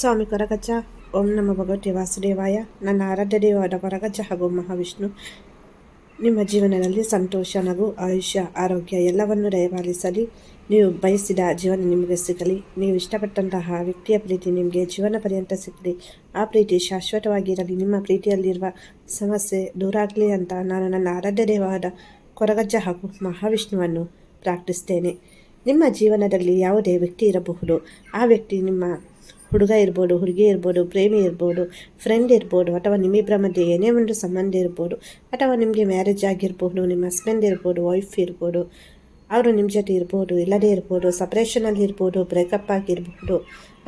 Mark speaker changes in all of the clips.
Speaker 1: ಸ್ವಾಮಿ ಕೊರಗಜ್ಜ ಓಂ ನಮ ಭಗವತಿ ವಾಸುದೇವಾಯ. ನನ್ನ ಆರಾಧ್ಯ ದೇವಾದ ಕೊರಗಜ್ಜ ಹಾಗೂ ಮಹಾವಿಷ್ಣು. ನಿಮ್ಮ ಜೀವನದಲ್ಲಿ ಸಂತೋಷ, ನಗು, ಆಯುಷ್ಯ, ಆರೋಗ್ಯ ಎಲ್ಲವನ್ನು ದಯಪಾಲಿಸಲಿ. ನೀವು ಬಯಸಿದ ಜೀವನ ನಿಮಗೆ ಸಿಗಲಿ. ನೀವು ಇಷ್ಟಪಟ್ಟಂತಹ ವ್ಯಕ್ತಿಯ ಪ್ರೀತಿ ನಿಮಗೆ ಜೀವನ ಪರ್ಯಂತ ಸಿಗಲಿ. ಆ ಪ್ರೀತಿ ಶಾಶ್ವತವಾಗಿರಲಿ. ನಿಮ್ಮ ಪ್ರೀತಿಯಲ್ಲಿರುವ ಸಮಸ್ಯೆ ದೂರ ಆಗಲಿ ಅಂತ ನಾನು ನನ್ನ ಆರಾಧ್ಯ ದೇವಾದ ಕೊರಗಜ್ಜ ಹಾಗೂ ಮಹಾವಿಷ್ಣುವನ್ನು ಪ್ರಾರ್ಥಿಸ್ತೇನೆ. ನಿಮ್ಮ ಜೀವನದಲ್ಲಿ ಯಾವುದೇ ವ್ಯಕ್ತಿ ಇರಬಹುದು. ಆ ವ್ಯಕ್ತಿ ನಿಮ್ಮ ಹುಡುಗ ಇರ್ಬೋದು, ಹುಡುಗಿ ಇರ್ಬೋದು, ಪ್ರೇಮಿ ಇರ್ಬೋದು ಫ್ರೆಂಡ್ ಇರ್ಬೋದು, ಅಥವಾ ನಿಮ್ಮಿಬ್ಬರ ಮಧ್ಯೆ ಏನೇ ಒಂದು ಸಂಬಂಧ ಇರ್ಬೋದು, ಅಥವಾ ನಿಮಗೆ ಮ್ಯಾರೇಜ್ ಆಗಿರ್ಬೋದು, ನಿಮ್ಮ ಹಸ್ಬೆಂಡ್ ಇರ್ಬೋದು ವೈಫ್ ಇರ್ಬೋದು, ಅವರು ನಿಮ್ಮ ಜೊತೆ ಇರ್ಬೋದು, ಇಲ್ಲದೇ ಇರ್ಬೋದು ಸಪ್ರೇಷನಲ್ಲಿ ಇರ್ಬೋದು ಬ್ರೇಕಪ್ ಆಗಿರ್ಬೋದು,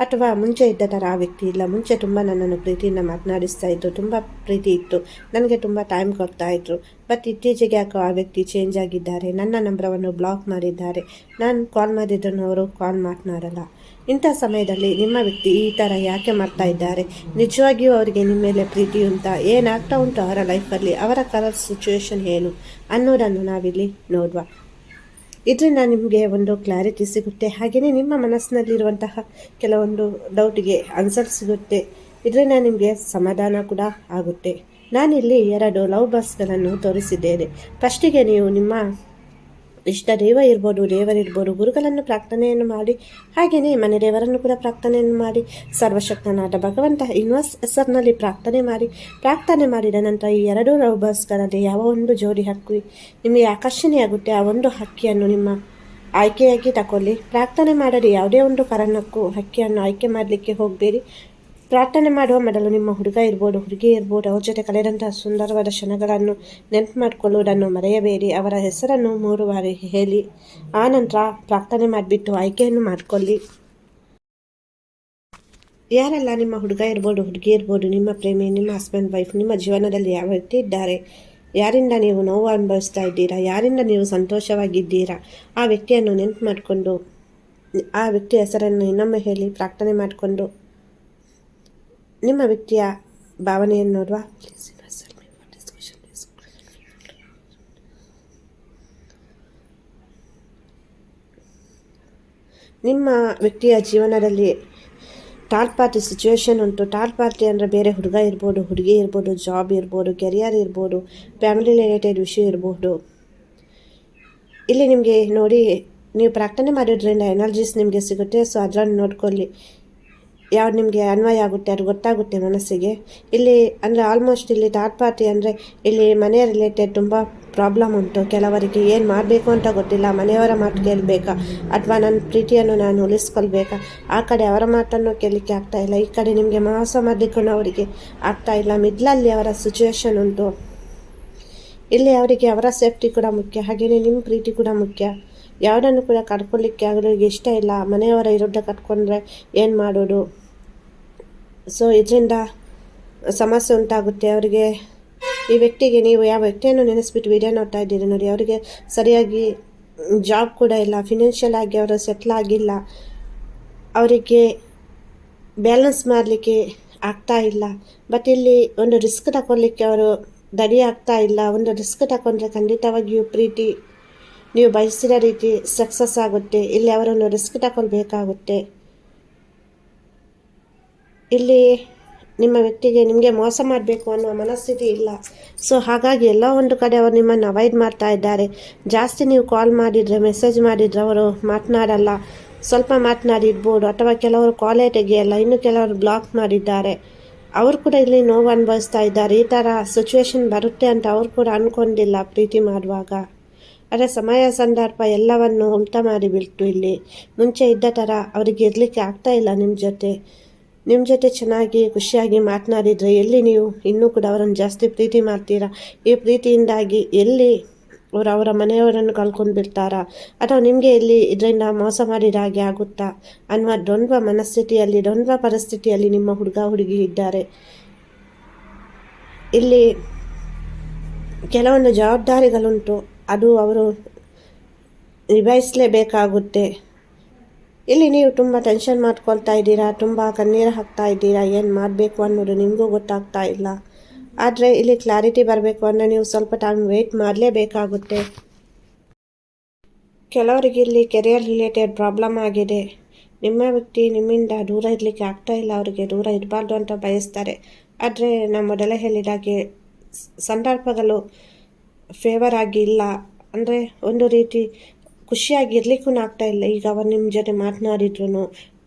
Speaker 1: ಅಥವಾ ಮುಂಚೆ ಇದ್ದ ಥರ ಆ ವ್ಯಕ್ತಿ ಇಲ್ಲ, ಮುಂಚೆ ತುಂಬ ನನ್ನನ್ನು ಪ್ರೀತಿಯಿಂದ ಮಾತನಾಡಿಸ್ತಾ ಇದ್ದರು ತುಂಬ ಪ್ರೀತಿ ಇತ್ತು, ನನಗೆ ತುಂಬ ಟೈಮ್ ಕೊಡ್ತಾ ಇದ್ರು ಬಟ್ ಇತ್ತೀಚೆಗೆ ಯಾಕೋ ಆ ವ್ಯಕ್ತಿ ಚೇಂಜ್ ಆಗಿದ್ದಾರೆ, ನನ್ನ ನಂಬರವನ್ನು ಬ್ಲಾಕ್ ಮಾಡಿದ್ದಾರೆ, ನಾನು ಕಾಲ್ ಮಾಡಿದ್ದನ್ನು ಅವರು ಕಾಲ್ ಮಾತನಾಡಲ್ಲ. ಇಂಥ ಸಮಯದಲ್ಲಿ ನಿಮ್ಮ ವ್ಯಕ್ತಿ ಈ ಥರ ಯಾಕೆ ಮಾಡ್ತಾ ಇದ್ದಾರೆ? ನಿಜವಾಗಿಯೂ ಅವರಿಗೆ ನಿಮ್ಮ ಮೇಲೆ ಪ್ರೀತಿ ಅಂತ ಏನಾಗ್ತಾ ಉಂಟು ಅವರ ಲೈಫಲ್ಲಿ ಅವರ ಕಲರ್ ಸಿಚುವೇಶನ್ ಏನು? ಅನ್ನೋದನ್ನು ನಾವಿಲ್ಲಿ ನೋಡುವ. ಇದರಿಂದ ನಿಮಗೆ ಒಂದು ಕ್ಲಾರಿಟಿ ಸಿಗುತ್ತೆ. ಹಾಗೆಯೇ ನಿಮ್ಮ ಮನಸ್ಸಿನಲ್ಲಿರುವಂತಹ ಕೆಲವೊಂದು ಡೌಟಿಗೆ ಆನ್ಸರ್ ಸಿಗುತ್ತೆ. ಇದರಿಂದ ನಿಮಗೆ ಸಮಾಧಾನ ಕೂಡ ಆಗುತ್ತೆ. ನಾನಿಲ್ಲಿ ಎರಡು ಲವ್ ಬಸ್ಗಳನ್ನು ತೋರಿಸಿದ್ದೇನೆ. ಫಸ್ಟಿಗೆ ನೀವು ನಿಮ್ಮ ಇಷ್ಟ ದೇವ ಇರ್ಬೋದು ದೇವರಿರ್ಬೋದು ಗುರುಗಳನ್ನು ಪ್ರಾರ್ಥನೆಯನ್ನು ಮಾಡಿ, ಹಾಗೆಯೇ ಮನೆ ದೇವರನ್ನು ಕೂಡ ಪ್ರಾರ್ಥನೆಯನ್ನು ಮಾಡಿ, ಸರ್ವಶಕ್ತನಾದ ಭಗವಂತ ಇನ್ವಸ್ ಹೆಸರಿನಲ್ಲಿ ಪ್ರಾರ್ಥನೆ ಮಾಡಿ, ಪ್ರಾರ್ಥನೆ ಮಾಡಿದ ನಂತರ ಈ ಎರಡು ರೌಬರ್ಸ್ಗಳಲ್ಲಿ ಯಾವ ಒಂದು ಜೋಡಿ ಹಕ್ಕಿ ನಿಮಗೆ ಆಕರ್ಷಣೆಯಾಗುತ್ತೆ, ಆ ಒಂದು ಹಕ್ಕಿಯನ್ನು ನಿಮ್ಮ ಆಯ್ಕೆಯಾಗಿ ತಗೊಳ್ಳಿ ಪ್ರಾರ್ಥನೆ ಮಾಡದೆ ಯಾವುದೇ ಒಂದು ಕಾರಣಕ್ಕೂ ಹಕ್ಕಿಯನ್ನು ಆಯ್ಕೆ ಮಾಡಲಿಕ್ಕೆ ಹೋಗಬೇಡಿ. ಪ್ರಾರ್ಥನೆ ಮಾಡುವ ಮೊದಲು ನಿಮ್ಮ ಹುಡುಗ ಇರ್ಬೋದು, ಹುಡುಗಿ ಇರ್ಬೋದು, ಅವ್ರ ಜೊತೆ ಕಳೆದಂತಹ ಸುಂದರವಾದ ಕ್ಷಣಗಳನ್ನು ನೆನಪು ಮಾಡಿಕೊಳ್ಳುವುದನ್ನು ಮರೆಯಬೇಡಿ. ಅವರ ಹೆಸರನ್ನು ಮೂರು ಬಾರಿ ಹೇಳಿ. ಆ ನಂತರ ಪ್ರಾರ್ಥನೆ ಮಾಡಿಬಿಟ್ಟು ಆಯ್ಕೆಯನ್ನು ಮಾಡಿಕೊಳ್ಳಿ. ಯಾರೆಲ್ಲ ನಿಮ್ಮ ಹುಡುಗ ಇರ್ಬೋದು, ಹುಡುಗಿ ಇರ್ಬೋದು, ನಿಮ್ಮ ಪ್ರೇಮಿ, ನಿಮ್ಮ ಹಸ್ಬೆಂಡ್ ವೈಫ್ ನಿಮ್ಮ ಜೀವನದಲ್ಲಿ ಯಾವ ವ್ಯಕ್ತಿ ಇದ್ದಾರೆ, ಯಾರಿಂದ ನೀವು ನೋವು ಅನುಭವಿಸ್ತಾ ಇದ್ದೀರಾ, ಯಾರಿಂದ ನೀವು ಸಂತೋಷವಾಗಿದ್ದೀರಾ, ಆ ವ್ಯಕ್ತಿಯನ್ನು ನೆನಪು ಮಾಡಿಕೊಂಡು, ಆ ವ್ಯಕ್ತಿಯ ಹೆಸರನ್ನು ಇನ್ನೊಮ್ಮೆ ಹೇಳಿ ಪ್ರಾರ್ಥನೆ ಮಾಡಿಕೊಂಡು ನಿಮ್ಮ ವ್ಯಕ್ತಿಯ ಭಾವನೆಯನ್ನು ನೋಡುವ ನಿಮ್ಮ ವ್ಯಕ್ತಿಯ ಜೀವನದಲ್ಲಿ ಥರ್ಡ್ ಪಾರ್ಟಿ ಸಿಚುವೇಶನ್ ಉಂಟು. ಥರ್ಡ್ ಪಾರ್ಟಿ ಅಂದರೆ ಬೇರೆ ಹುಡುಗ ಇರ್ಬೋದು, ಹುಡುಗಿ ಇರ್ಬೋದು ಜಾಬ್ ಇರ್ಬೋದು ಕೆರಿಯರ್ ಇರ್ಬೋದು ಫ್ಯಾಮಿಲಿ ರಿಲೇಟೆಡ್ ವಿಷಯ ಇರ್ಬೋದು. ಇಲ್ಲಿ ನಿಮಗೆ ನೋಡಿ, ನೀವು ಪ್ರಾರ್ಥನೆ ಮಾಡೋದ್ರಿಂದ ಎನರ್ಜೀಸ್ ನಿಮಗೆ ಸಿಗುತ್ತೆ. ಸೊ ಅದನ್ನು ನೋಡ್ಕೊಳ್ಳಿ. ಯಾವ್ದು ನಿಮಗೆ ಅನ್ವಯ ಆಗುತ್ತೆ, ಅದು ಗೊತ್ತಾಗುತ್ತೆ ಮನಸ್ಸಿಗೆ. ಇಲ್ಲಿ ಅಂದರೆ ಆಲ್ಮೋಸ್ಟ್ ಇಲ್ಲಿ ಥರ್ಡ್ ಪಾರ್ಟಿ ಅಂದರೆ ಇಲ್ಲಿ ಮನೆಯ ರಿಲೇಟೆಡ್ ತುಂಬ ಪ್ರಾಬ್ಲಮ್ ಉಂಟು. ಕೆಲವರಿಗೆ ಏನು ಮಾಡಬೇಕು ಅಂತ ಗೊತ್ತಿಲ್ಲ. ಮನೆಯವರ ಮಾತು ಕೇಳಬೇಕಾ? ಅಥವಾ ನನ್ನ ಪ್ರೀತಿಯನ್ನು ನಾನು ಉಳಿಸ್ಕೊಳ್ಬೇಕಾ? ಆ ಕಡೆ ಅವರ ಮಾತನ್ನು ಕೇಳಲಿಕ್ಕೆ ಆಗ್ತಾ ಇಲ್ಲ. ಈ ಕಡೆ ನಿಮಗೆ ಮಾಸ ಮಾಡಿಕೊಂಡು ಅವರಿಗೆ ಆಗ್ತಾ ಇಲ್ಲ. ಮಿಡ್ಲಲ್ಲಿ ಅವರ ಸಿಚುವೇಶನ್ ಉಂಟು. ಇಲ್ಲಿ ಅವರಿಗೆ ಅವರ ಸೇಫ್ಟಿ ಕೂಡ ಮುಖ್ಯ. ಹಾಗೆಯೇ ನಿಮ್ಮ ಪ್ರೀತಿ ಕೂಡ ಮುಖ್ಯ. ಯಾವುದನ್ನು ಕೂಡ ಕರ್ಕೊಳ್ಳಿಕ್ಕೆ ಅವರಿಗೆ ಇಷ್ಟ ಇಲ್ಲ. ಮನೆಯವರ ವಿರುದ್ಧ ಕಟ್ಕೊಂಡ್ರೆ ಏನು ಮಾಡೋದು? ಸೊ ಇದರಿಂದ ಸಮಸ್ಯೆ ಉಂಟಾಗುತ್ತೆ. ಅವರಿಗೆ, ಈ ವ್ಯಕ್ತಿಗೆ ನೀವು ಯಾವ ವ್ಯಕ್ತಿಯನ್ನು ನೆನೆಸ್ಬಿಟ್ಟು ವಿಡಿಯೋ ನೋಡ್ತಾ ಇದ್ದೀರಿ ನೋಡಿ, ಅವರಿಗೆ ಸರಿಯಾಗಿ ಜಾಬ್ ಕೂಡ ಇಲ್ಲ ಫಿನಾನ್ಷಿಯಲ್ ಆಗಿ ಅವರು ಸೆಟ್ಲ್ ಆಗಿಲ್ಲ. ಅವರಿಗೆ ಬ್ಯಾಲೆನ್ಸ್ ಮಾಡಲಿಕ್ಕೆ ಆಗ್ತಾ ಇಲ್ಲ. ಬಟ್ ಇಲ್ಲಿ ಒಂದು ರಿಸ್ಕ್ ತಗೊಳ್ಲಿಕ್ಕೆ ಅವರು ದಡಿ ಆಗ್ತಾ ಇಲ್ಲ. ಒಂದು ರಿಸ್ಕ್ ತಗೊಂಡ್ರೆ ಖಂಡಿತವಾಗಿಯೂ ಪ್ರೀತಿ ನೀವು ಬಯಸಿದ ರೀತಿ ಸಕ್ಸಸ್ ಆಗುತ್ತೆ. ಇಲ್ಲಿ ಅವರನ್ನು ರಿಸ್ಕ್ ತಗೊಳ್ಬೇಕಾಗುತ್ತೆ. ಇಲ್ಲಿ ನಿಮ್ಮ ವ್ಯಕ್ತಿಗೆ ನಿಮಗೆ ಮೋಸ ಮಾಡಬೇಕು ಅನ್ನೋ ಮನಸ್ಥಿತಿ ಇಲ್ಲ. ಸೊ ಹಾಗಾಗಿ ಎಲ್ಲ ಒಂದು ಕಡೆ ಅವರು ನಿಮ್ಮನ್ನು ಅವಾಯ್ಡ್ ಮಾಡ್ತಾ ಇದ್ದಾರೆ. ಜಾಸ್ತಿ ನೀವು ಕಾಲ್ ಮಾಡಿದರೆ ಮೆಸೇಜ್ ಮಾಡಿದರೆ ಅವರು ಮಾತನಾಡಲ್ಲ. ಸ್ವಲ್ಪ ಮಾತನಾಡಿರ್ಬೋದು ಅಥವಾ ಕೆಲವರು ಕಾಲೇ ತೆಗೆಯಲ್ಲ. ಇನ್ನು ಕೆಲವರು ಬ್ಲಾಕ್ ಮಾಡಿದ್ದಾರೆ. ಅವರು ಕೂಡ ಇಲ್ಲಿ ನೋವು ಅನುಭವಿಸ್ತಾ ಇದ್ದಾರೆ. ಈ ಥರ ಸಿಚುವೇಶನ್ ಬರುತ್ತೆ ಅಂತ ಅವರು ಕೂಡ ಅಂದ್ಕೊಂಡಿಲ್ಲ ಪ್ರೀತಿ ಮಾಡುವಾಗ. ಆದರೆ ಸಮಯ ಸಂದರ್ಭ ಎಲ್ಲವನ್ನು ಉಂಟ ಮಾಡಿಬಿಟ್ಟು ಇಲ್ಲಿ. ಮುಂಚೆ ಇದ್ದ ಥರ ಅವರಿಗೆ ಇರಲಿಕ್ಕೆ ಆಗ್ತಾ ಇಲ್ಲ ನಿಮ್ಮ ಜೊತೆ. ನಿಮ್ಮ ಜೊತೆ ಚೆನ್ನಾಗಿ, ಖುಷಿಯಾಗಿ ಮಾತನಾಡಿದರೆ ಎಲ್ಲಿ ನೀವು? ಇನ್ನೂ ಕೂಡ ಅವರನ್ನು ಜಾಸ್ತಿ ಪ್ರೀತಿ ಮಾಡ್ತೀರಾ? ಈ ಪ್ರೀತಿಯಿಂದಾಗಿ ಎಲ್ಲಿ ಅವರು, ಅವರ ಮನೆಯವರನ್ನು ಕಳ್ಕೊಂಡು ಬಿಡ್ತಾರಾ? ಅಥವಾ ನಿಮಗೆ ಇಲ್ಲಿ ಇದರಿಂದ ಮೋಸ ಮಾಡಿದ ಹಾಗೆ ಆಗುತ್ತಾ? ಅನ್ನುವ ದ್ವಂದ್ವ ಮನಸ್ಥಿತಿಯಲ್ಲಿ, ದ್ವಂದ್ವ ಪರಿಸ್ಥಿತಿಯಲ್ಲಿ ನಿಮ್ಮ ಹುಡುಗ, ಹುಡುಗಿ ಇದ್ದಾರೆ. ಇಲ್ಲಿ ಕೆಲವೊಂದು ಜವಾಬ್ದಾರಿಗಳುಂಟು. ಅದು ಅವರು ನಿಭಾಯಿಸಲೇಬೇಕಾಗುತ್ತೆ. ಇಲ್ಲಿ ನೀವು ತುಂಬ ಟೆನ್ಷನ್ ಮಾಡ್ಕೊಳ್ತಾ ಇದ್ದೀರಾ, ತುಂಬ ಕಣ್ಣೀರು ಹಾಕ್ತಾ ಇದ್ದೀರಾ, ಏನು ಮಾಡಬೇಕು ಅನ್ನೋದು ನಿಮಗೂ ಗೊತ್ತಾಗ್ತಾ ಇಲ್ಲ. ಆದರೆ ಇಲ್ಲಿ ಕ್ಲಾರಿಟಿ ಬರಬೇಕು ಅಂದರೆ ನೀವು ಸ್ವಲ್ಪ ಟೈಮ್ ವೆಯ್ಟ್ ಮಾಡಲೇಬೇಕಾಗುತ್ತೆ. ಕೆಲವರಿಗೆ ಇಲ್ಲಿ ಕೆರಿಯರ್ ರಿಲೇಟೆಡ್ ಪ್ರಾಬ್ಲಮ್ ಆಗಿದೆ. ನಿಮ್ಮ ವ್ಯಕ್ತಿ ನಿಮ್ಮಿಂದ ದೂರ ಇರಲಿಕ್ಕೆ ಆಗ್ತಾ ಇಲ್ಲ, ಅವರಿಗೆ ದೂರ ಇರಬಾರ್ದು ಅಂತ ಬಯಸ್ತಾರೆ. ಆದರೆ ನಾನು ಮೊದಲೇ ಹೇಳಿದಾಗೆ ಸಂದರ್ಭಗಳು ಫೇವರ್ ಆಗಿಲ್ಲ. ಅಂದರೆ ಒಂದು ರೀತಿ ಖುಷಿಯಾಗಿ ಇರ್ಲಿಕ್ಕೂ ಆಗ್ತಾ ಇಲ್ಲ. ಈಗ ಅವರು ನಿಮ್ಮ ಜೊತೆ ಮಾತನಾಡಿದ್ರು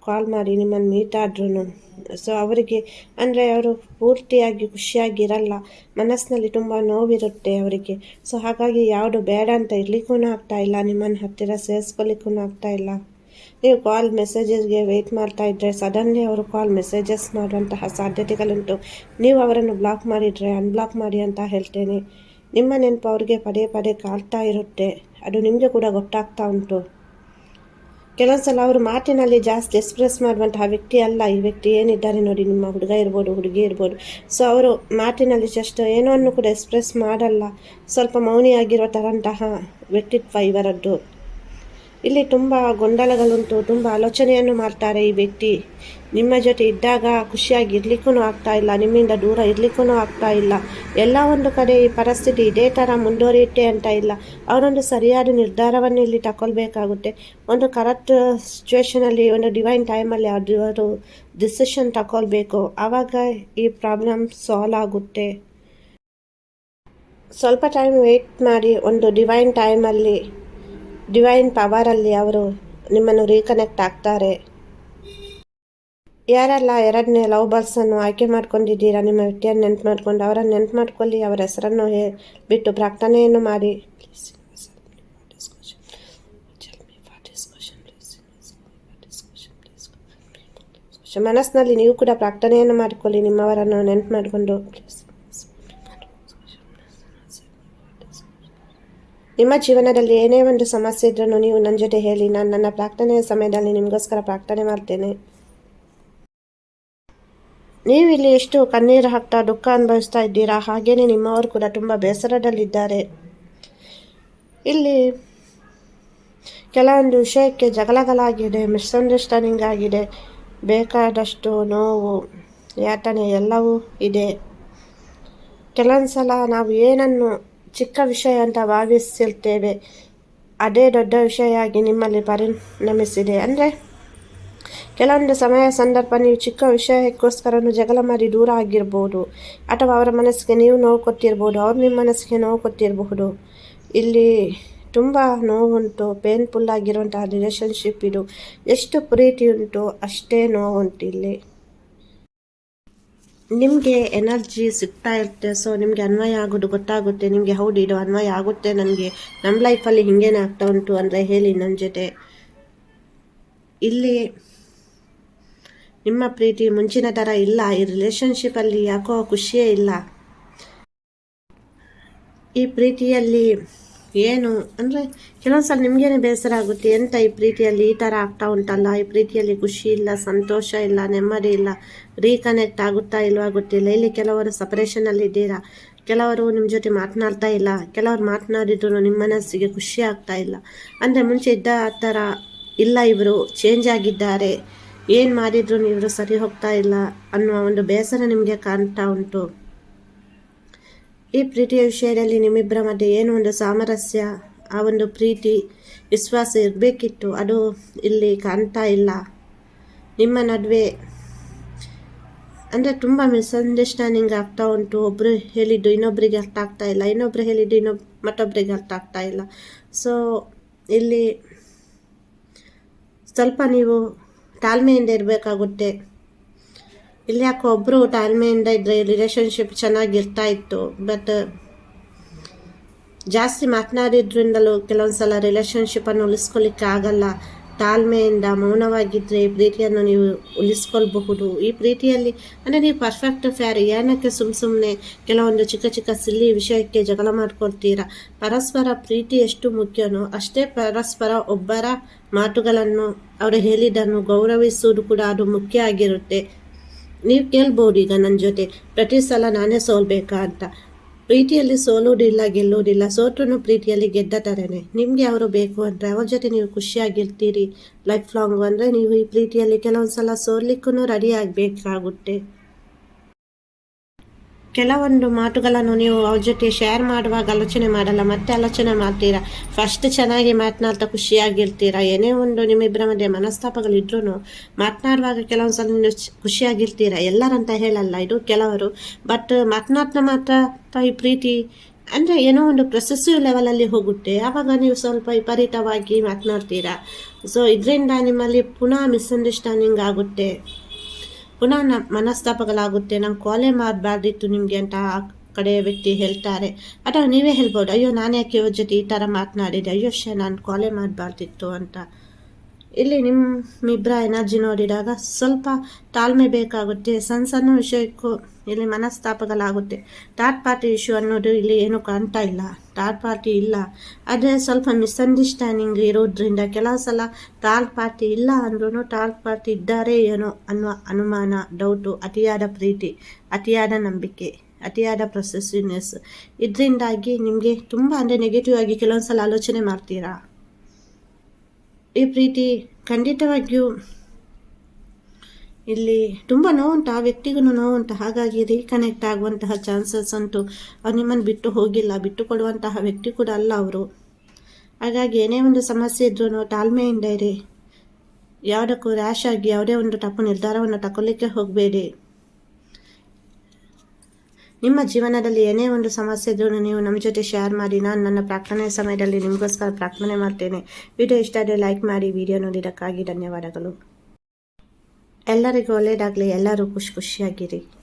Speaker 1: ಕಾಲ್ ಮಾಡಿ ನಿಮ್ಮನ್ನು ಮೀಟ್ ಆದ್ರೂ ಸೊ ಅವರಿಗೆ ಅಂದರೆ ಅವರು ಪೂರ್ತಿಯಾಗಿ ಖುಷಿಯಾಗಿರಲ್ಲ ಮನಸ್ಸಿನಲ್ಲಿ ತುಂಬ ನೋವಿರುತ್ತೆ ಅವರಿಗೆ. ಸೊ ಹಾಗಾಗಿ ಯಾವುದು ಬೇಡ ಅಂತ ಇರ್ಲಿಕ್ಕೂ ಆಗ್ತಾ ಇಲ್ಲ. ನಿಮ್ಮನ್ನು ಹತ್ತಿರ ಸೇರಿಸ್ಕೊಳ್ಳಿಕ್ಕೂ ಆಗ್ತಾ ಇಲ್ಲ. ನೀವು ಕಾಲ್ ಮೆಸೇಜಸ್ಗೆ ವೆಯ್ಟ್ ಮಾಡ್ತಾ ಇದ್ದರೆ ಸಡನ್ಲಿ ಅವರು ಕಾಲ್ ಮೆಸೇಜಸ್ ಮಾಡುವಂತಹ ಸಾಧ್ಯತೆಗಳುಂಟು. ನೀವು ಅವರನ್ನು ಬ್ಲಾಕ್ ಮಾಡಿದರೆ ಅನ್ಬ್ಲಾಕ್ ಮಾಡಿ ಅಂತ ಹೇಳ್ತೇನೆ. ನಿಮ್ಮ ನೆನಪು ಅವರಿಗೆ ಪದೇ ಪದೇ ಕಾಡ್ತಾ ಇರುತ್ತೆ. ಅದು ನಿಮಗೆ ಕೂಡ ಗೊತ್ತಾಗ್ತಾ ಉಂಟು. ಕೆಲವೊಂದು ಸಲ ಅವರು ಮಾತಿನಲ್ಲಿ ಜಾಸ್ತಿ ಎಕ್ಸ್ಪ್ರೆಸ್ ಮಾಡುವಂತಹ ವ್ಯಕ್ತಿ ಅಲ್ಲ. ಈ ವ್ಯಕ್ತಿ ಏನಿದ್ದಾರೆ ನೋಡಿ, ನಿಮ್ಮ ಹುಡುಗ ಇರ್ಬೋದು, ಹುಡುಗಿ ಇರ್ಬೋದು. ಸೊ ಅವರು ಮಾತಿನಲ್ಲಿ ಜಸ್ಟ್ ಏನೋ ಕೂಡ ಎಕ್ಸ್ಪ್ರೆಸ್ ಮಾಡಲ್ಲ. ಸ್ವಲ್ಪ ಮೌನಿಯಾಗಿರೋ ತರಂತಹ ವ್ಯಕ್ತಿತ್ವ ಇವರದ್ದು. ಇಲ್ಲಿ ತುಂಬ ಗೊಂದಲಗಳುಂಟು, ತುಂಬ ಆಲೋಚನೆಯನ್ನು ಮಾಡ್ತಾರೆ ಈ ವ್ಯಕ್ತಿ. ನಿಮ್ಮ ಜೊತೆ ಇದ್ದಾಗ ಖುಷಿಯಾಗಿ ಇರ್ಲಿಕ್ಕೂ ಆಗ್ತಾ ಇಲ್ಲ, ನಿಮ್ಮಿಂದ ದೂರ ಇರ್ಲಿಕ್ಕೂ ಆಗ್ತಾ ಇಲ್ಲ. ಎಲ್ಲ ಒಂದು ಕಡೆ ಈ ಪರಿಸ್ಥಿತಿ ಇದೇ ಥರ ಮುಂದುವರಿಯುತ್ತೆ ಅಂತ ಇಲ್ಲ. ಅವರೊಂದು ಸರಿಯಾದ ನಿರ್ಧಾರವನ್ನು ಇಲ್ಲಿ ತಗೊಳ್ಬೇಕಾಗುತ್ತೆ ಒಂದು ಕರೆಕ್ಟ್ ಸಿಚುವೇಷನಲ್ಲಿ ಒಂದು ಡಿವೈನ್ ಟೈಮಲ್ಲಿ ಅವರು ಡಿಸಿಷನ್ ತಗೊಳ್ಬೇಕು ಆವಾಗ ಈ ಪ್ರಾಬ್ಲಮ್ ಸಾಲ್ವ್ ಆಗುತ್ತೆ. ಸ್ವಲ್ಪ ಟೈಮ್ ವೆಯ್ಟ್ ಮಾಡಿ, ಒಂದು ಡಿವೈನ್ ಟೈಮಲ್ಲಿ ಡಿವೈನ್ ಪವರಲ್ಲಿ ಅವರು ನಿಮ್ಮನ್ನು ರೀಕನೆಕ್ಟ್ ಆಗ್ತಾರೆ. ಯಾರೆಲ್ಲ ಎರಡನೇ ಲವ್ ಬರ್ಸನ್ನು ಆಯ್ಕೆ ಮಾಡ್ಕೊಂಡಿದ್ದೀರಾ, ನಿಮ್ಮ ವ್ಯಕ್ತಿಯನ್ನು ನೆನ್ಪು ಮಾಡ್ಕೊಂಡು ಅವರನ್ನು ನೆನ್ಪು ಮಾಡ್ಕೊಳ್ಳಿ, ಅವರ ಹೆಸರನ್ನು ಹೇ, ಬಿಟ್ಟು ಪ್ರಾರ್ಥನೆಯನ್ನು ಮಾಡಿ. ಮನಸ್ಸಿನಲ್ಲಿ ನೀವು ಕೂಡ ಪ್ರಾರ್ಥನೆಯನ್ನು ಮಾಡಿಕೊಳ್ಳಿ, ನಿಮ್ಮವರನ್ನು ನೆನ್ಪು ಮಾಡಿಕೊಂಡು. ನಿಮ್ಮ ಜೀವನದಲ್ಲಿ ಏನೇ ಒಂದು ಸಮಸ್ಯೆ ಇದ್ರೂ ನೀವು ನನ್ನ ಜೊತೆ ಹೇಳಿ, ನಾನು ನನ್ನ ಪ್ರಾರ್ಥನೆಯ ಸಮಯದಲ್ಲಿ ನಿಮಗೋಸ್ಕರ ಪ್ರಾರ್ಥನೆ ಮಾಡ್ತೇನೆ. ನೀವು ಇಲ್ಲಿ ಎಷ್ಟು ಕಣ್ಣೀರು ಹಾಕ್ತಾ ದುಃಖ ಅನುಭವಿಸ್ತಾ ಇದ್ದೀರಾ? ಹಾಗೇನೆ ನಿಮ್ಮವರು ಕೂಡ ತುಂಬ ಬೇಸರದಲ್ಲಿದ್ದಾರೆ. ಇಲ್ಲಿ ಕೆಲವೊಂದು ವಿಷಯಕ್ಕೆ ಜಗಳಗಳಾಗಿದೆ ಮಿಸ್ಅಂಡರ್ಸ್ಟ್ಯಾಂಡಿಂಗ್ ಆಗಿದೆ ಬೇಕಾದಷ್ಟು ನೋವು, ಯಾತನೆ ಎಲ್ಲವೂ ಇದೆ. ಕೆಲವೊಂದು ಸಲ ನಾವು ಏನನ್ನು ಚಿಕ್ಕ ವಿಷಯ ಅಂತ ಭಾವಿಸಿರ್ತೇವೆ ಅದೇ ದೊಡ್ಡ ವಿಷಯ ಆಗಿ ನಿಮ್ಮಲ್ಲಿ ಪರಿಣಮಿಸಿದೆ ಅಂದರೆ, ಕೆಲವೊಂದು ಸಮಯ ಸಂದರ್ಭ ನೀವು ಚಿಕ್ಕ ವಿಷಯಕ್ಕೋಸ್ಕರನೂ ಜಗಳ ಮಾಡಿ ದೂರ ಆಗಿರ್ಬೋದು. ಅಥವಾ ಅವರ ಮನಸ್ಸಿಗೆ ನೀವು ನೋವು ಕೊಟ್ಟಿರ್ಬೋದು. ಅವ್ರು ನಿಮ್ಮ ಮನಸ್ಸಿಗೆ ನೋವು ಕೊಟ್ಟಿರಬಹುದು. ಇಲ್ಲಿ ತುಂಬ ನೋವುಂಟು ಪೇನ್ಫುಲ್ ಆಗಿರುವಂತಹ ರಿಲೇಷನ್ಶಿಪ್ ಇದು. ಎಷ್ಟು ಪ್ರೀತಿ ಉಂಟು ಅಷ್ಟೇ ನೋವುಂಟು ಇಲ್ಲಿ ನಿಮಗೆ ಎನರ್ಜಿ ಸಿಗ್ತಾ ಇರುತ್ತೆ ಸೊ ನಿಮಗೆ ಅನ್ವಯ ಆಗೋದು ಗೊತ್ತಾಗುತ್ತೆ, ನಿಮಗೆ ಹೌದು ಇದು ಅನ್ವಯ ಆಗುತ್ತೆ ನನಗೆ ನಮ್ಮ ಲೈಫಲ್ಲಿ ಹಿಂಗೇನೆ ಆಗ್ತಾ ಉಂಟು ಅಂದರೆ ಹೇಳಿ ನನ್ನ ಜೊತೆ. ಇಲ್ಲಿ ನಿಮ್ಮ ಪ್ರೀತಿ ಮುಂಚಿನ ಥರ ಇಲ್ಲ, ಈ ರಿಲೇಷನ್ಶಿಪ್ಪಲ್ಲಿ ಯಾಕೋ ಖುಷಿಯೇ ಇಲ್ಲ. ಈ ಪ್ರೀತಿಯಲ್ಲಿ ಏನು, ಅಂದರೆ ಕೆಲವೊಂದು ಸಲ ನಿಮಗೇನೆ ಬೇಸರ ಆಗುತ್ತೆ, ಎಂತ ಈ ಪ್ರೀತಿಯಲ್ಲಿ ಈ ಥರ ಆಗ್ತಾ ಉಂಟಲ್ಲ, ಈ ಪ್ರೀತಿಯಲ್ಲಿ ಖುಷಿ ಇಲ್ಲ, ಸಂತೋಷ ಇಲ್ಲ, ನೆಮ್ಮದಿ ಇಲ್ಲ ರೀಕನೆಕ್ಟ್ ಆಗುತ್ತಾ ಇಲ್ವಾ ಗೊತ್ತಿಲ್ಲ. ಇಲ್ಲಿ ಕೆಲವರು ಸಪ್ರೇಷನಲ್ಲಿ ಇದ್ದೀರಾ? ಕೆಲವರು ನಿಮ್ಮ ಜೊತೆ ಮಾತನಾಡ್ತಾ ಇಲ್ಲ, ಕೆಲವರು ಮಾತನಾಡಿದ್ರು ನಿಮ್ಮ ಮನಸ್ಸಿಗೆ ಖುಷಿ ಆಗ್ತಾ ಇಲ್ಲ. ಅಂದರೆ ಮುಂಚೆ ಇದ್ದ ಆ ಥರ ಇಲ್ಲ ಇವರು ಚೇಂಜ್ ಆಗಿದ್ದಾರೆ, ಏನು ಮಾಡಿದ್ರು ಇವರು ಸರಿ ಹೋಗ್ತಾ ಇಲ್ಲ ಅನ್ನುವ ಒಂದು ಬೇಸರ ನಿಮಗೆ ಕಾಣ್ತಾ ಉಂಟು. ಈ ಪ್ರೀತಿಯ ವಿಷಯದಲ್ಲಿ ನಿಮ್ಮಿಬ್ಬರ ಮಧ್ಯೆ ಏನು ಒಂದು ಸಾಮರಸ್ಯ, ಆ ಒಂದು ಪ್ರೀತಿ, ವಿಶ್ವಾಸ ಇರಬೇಕಿತ್ತು? ಅದು ಇಲ್ಲಿ ಕಾಣ್ತಾ ಇಲ್ಲ. ನಿಮ್ಮ ನಡುವೆ ಅಂದರೆ ತುಂಬ ಮಿಸ್ಅಂಡರ್ಸ್ಟ್ಯಾಂಡಿಂಗ್ ಆಗ್ತಾ ಉಂಟು. ಒಬ್ಬರು ಹೇಳಿದ್ದು ಇನ್ನೊಬ್ಬರಿಗೆ ಅರ್ಥ ಆಗ್ತಾ ಇಲ್ಲ. ಇನ್ನೊಬ್ಬರು ಹೇಳಿದ್ದು ಇನ್ನೊಬ್ ಮತ್ತೊಬ್ಬರಿಗೆ ಅರ್ಥ ಆಗ್ತಾ ಇಲ್ಲ. ಸೊ ಇಲ್ಲಿ ಸ್ವಲ್ಪ ನೀವು ತಾಳ್ಮೆಯಿಂದ ಇರಬೇಕಾಗುತ್ತೆ. ಇಲ್ಲಿ ಯಾಕೆ ಒಬ್ಬರು ತಾಳ್ಮೆಯಿಂದ ಇದ್ದರೆ ರಿಲೇಷನ್ಶಿಪ್ ಚೆನ್ನಾಗಿರ್ತಾ ಇತ್ತು. ಬಟ್ ಜಾಸ್ತಿ ಮಾತನಾಡಿದ್ರಿಂದಲೂ ಕೆಲವೊಂದು ಸಲ ರಿಲೇಷನ್ಶಿಪ್ಪನ್ನು ಉಳಿಸ್ಕೊಳ್ಳಿಕ್ಕೆ ಆಗಲ್ಲ. ತಾಳ್ಮೆಯಿಂದ ಮೌನವಾಗಿದ್ದರೆ ಪ್ರೀತಿಯನ್ನು ನೀವು ಉಳಿಸ್ಕೊಳ್ಬಹುದು. ಈ ಪ್ರೀತಿಯಲ್ಲಿ, ಅಂದರೆ ನೀವು ಪರ್ಫೆಕ್ಟ್ ಫ್ಯಾರ್ ಏನಕ್ಕೆ ಸುಮ್ಮ ಸುಮ್ಮನೆ ಕೆಲವೊಂದು ಚಿಕ್ಕ ಚಿಕ್ಕ ಸಿಲ್ಲಿ ವಿಷಯಕ್ಕೆ ಜಗಳ ಮಾಡ್ಕೊಳ್ತೀರಾ? ಪರಸ್ಪರ ಪ್ರೀತಿ ಎಷ್ಟು ಮುಖ್ಯನೋ ಅಷ್ಟೇ ಪರಸ್ಪರ ಒಬ್ಬರ ಮಾತುಗಳನ್ನು, ಅವರು ಹೇಳಿದ್ದನ್ನು ಗೌರವಿಸುವುದು ಕೂಡ ಅದು ಮುಖ್ಯ ಆಗಿರುತ್ತೆ. ನೀವು ಕೇಳ್ಬೋದು ಈಗ ನನ್ನ ಜೊತೆ. ಪ್ರತಿ ಸಲ ನಾನೇ ಸೋಲ್ಬೇಕಾ ಅಂತ. ಪ್ರೀತಿಯಲ್ಲಿ ಸೋಲೋದಿಲ್ಲ, ಗೆಲ್ಲೋದಿಲ್ಲ ಸೋತ್ರೂ ಪ್ರೀತಿಯಲ್ಲಿ ಗೆದ್ದ ಥರನೇ ನಿಮಗೆ ಅವರು ಬೇಕು ಅಂದರೆ ಅವ್ರ ಜೊತೆ ನೀವು ಖುಷಿಯಾಗಿರ್ತೀರಿ. ಲೈಫ್ ಲಾಂಗ್ ಅಂದರೆ ನೀವು ಈ ಪ್ರೀತಿಯಲ್ಲಿ ಕೆಲವೊಂದು ಸಲ ಸೋಲಿಕ್ಕೂ ರೆಡಿ ಆಗಬೇಕಾಗುತ್ತೆ. ಕೆಲವೊಂದು ಮಾತುಗಳನ್ನು ನೀವು ಅವ್ರ ಜೊತೆ ಶೇರ್ ಮಾಡುವಾಗ ಆಲೋಚನೆ ಮಾಡಲ್ಲ, ಮತ್ತೆ ಆಲೋಚನೆ ಮಾಡ್ತೀರಾ? ಫಸ್ಟ್ ಚೆನ್ನಾಗಿ ಮಾತನಾಡ್ತಾ ಖುಷಿಯಾಗಿರ್ತೀರಾ? ಏನೇ ಒಂದು ನಿಮ್ಮಿಬ್ಬರ ಮಧ್ಯೆ ಮನಸ್ತಾಪಗಳಿದ್ರೂ ಮಾತನಾಡುವಾಗ ಕೆಲವೊಂದು ಸಲ ನೀವು ಖುಷಿಯಾಗಿರ್ತೀರಾ? ಎಲ್ಲರಂತ ಹೇಳಲ್ಲ, ಇದು ಕೆಲವರು. ಬಟ್ ಮಾತನಾಡ್ತಾ ಮಾತ್ರ ತಾಯಿ ಪ್ರೀತಿ ಅಂದರೆ ಏನೋ ಒಂದು ಪ್ರೊಸೆಸಿವ್ ಲೆವೆಲಲ್ಲಿ ಹೋಗುತ್ತೆ. ಆವಾಗ ನೀವು ಸ್ವಲ್ಪ ವಿಪರೀತವಾಗಿ ಮಾತನಾಡ್ತೀರಾ? ಸೊ ಇದರಿಂದ ನಿಮ್ಮಲ್ಲಿ ಪುನಃ ಮಿಸ್ಅಂಡರ್ಸ್ಟ್ಯಾಂಡಿಂಗ್ ಆಗುತ್ತೆ. ಪುನಃ ನ, ಮನಸ್ತಾಪಗಳಾಗುತ್ತೆ. ನಂಗೆ ಕಾಲೇ ಮಾಡಬಾರ್ದಿತ್ತು ನಿಮಗೆ ಅಂತ ಆ ಕಡೆ ವ್ಯಕ್ತಿ ಹೇಳ್ತಾರೆ. ಅಥವಾ ನೀವೇ ಹೇಳ್ಬೋದು, ಅಯ್ಯೋ, ನಾನು ಯಾಕೆ ಇವ್ರ ಜೊತೆ ಈ ಥರ ಮಾತನಾಡಿದೆ? ಅಯ್ಯೋ ಶೇ ನಾನು ಕಾಲೇ ಮಾಡಬಾರ್ದಿತ್ತು ಅಂತ. ಇಲ್ಲಿ ನಿಮ್ಮಿಬ್ಬರ ಎನರ್ಜಿ ನೋಡಿದಾಗ ಸ್ವಲ್ಪ ತಾಳ್ಮೆ ಬೇಕಾಗುತ್ತೆ. ಸಣ್ಣ ಸಣ್ಣ ವಿಷಯಕ್ಕೂ ಇಲ್ಲಿ ಮನಸ್ತಾಪಗಳಾಗುತ್ತೆ. ಥರ್ಡ್ ಪಾರ್ಟಿ ಇಶ್ಯೂ ಅನ್ನೋದು ಇಲ್ಲಿ ಏನು ಕಾಣ್ತಾ ಇಲ್ಲ. ಥರ್ಡ್ ಪಾರ್ಟಿ ಇಲ್ಲ. ಆದರೆ ಸ್ವಲ್ಪ ಮಿಸ್ಅಂಡರ್ಸ್ಟ್ಯಾಂಡಿಂಗ್ ಇರೋದ್ರಿಂದ ಕೆಲವು ಸಲ ಥರ್ಡ್ ಪಾರ್ಟಿ ಇಲ್ಲ ಅಂದ್ರೂ ಥರ್ಡ್ ಪಾರ್ಟಿ ಇದ್ದಾರೆ ಏನೋ ಅನ್ನುವ ಅನುಮಾನ, ಡೌಟು, ಅತಿಯಾದ ಪ್ರೀತಿ, ಅತಿಯಾದ ನಂಬಿಕೆ, ಅತಿಯಾದ ಪ್ರೊಸೆಸಿವ್ನೆಸ್ ಇದರಿಂದಾಗಿ ನಿಮಗೆ ತುಂಬ ಅಂದರೆ ನೆಗೆಟಿವ್ ಆಗಿ ಕೆಲವೊಂದು ಸಲ ಆಲೋಚನೆ ಮಾಡ್ತೀರಾ? ಈ ಪ್ರೀತಿ ಖಂಡಿತವಾಗಿಯೂ ಇಲ್ಲಿ ತುಂಬ ನೋವುಂಟು ಆ ವ್ಯಕ್ತಿಗೂ ನೋವುಂಟು. ಹಾಗಾಗಿ ರೀಕನೆಕ್ಟ್ ಆಗುವಂತಹ ಚಾನ್ಸಸ್ ಉಂಟು. ಅವ್ರು ನಿಮ್ಮನ್ನು ಬಿಟ್ಟು ಹೋಗಿಲ್ಲ, ಬಿಟ್ಟು ಕೊಡುವಂತಹ ವ್ಯಕ್ತಿ ಕೂಡ ಅಲ್ಲ ಅವರು. ಹಾಗಾಗಿ ಏನೇ ಒಂದು ಸಮಸ್ಯೆ ಇದ್ರೂ ತಾಳ್ಮೆಯಿಂದ ಇರಿ. ಯಾವುದಕ್ಕೂ ರ್ಯಾಶ್ ಆಗಿ, ಯಾವುದೇ ಒಂದು ತಪ್ಪು ನಿರ್ಧಾರವನ್ನು ತಗೊಳ್ಳಿಕ್ಕೆ ಹೋಗಬೇಡಿ. ನಿಮ್ಮ ಜೀವನದಲ್ಲಿ ಏನೇ ಒಂದು ಸಮಸ್ಯೆ ಇದ್ರೂ ನೀವು ನಮ್ಮ ಜೊತೆ ಶೇರ್ ಮಾಡಿ. ನಾನು ನನ್ನ ಪ್ರಾರ್ಥನೆ ಸಮಯದಲ್ಲಿ ನಿಮಗೋಸ್ಕರ ಪ್ರಾರ್ಥನೆ ಮಾಡ್ತೇನೆ. ವಿಡಿಯೋ ಇಷ್ಟ ಆದರೆ ಲೈಕ್ ಮಾಡಿ. ವಿಡಿಯೋ ನೋಡಿದ್ದಕ್ಕಾಗಿ ಧನ್ಯವಾದಗಳು. ಎಲ್ಲರಿಗೂ ಒಳ್ಳೆಯದಾಗಲಿ ಎಲ್ಲರೂ ಖುಷಿ ಖುಷಿಯಾಗಿರಿ.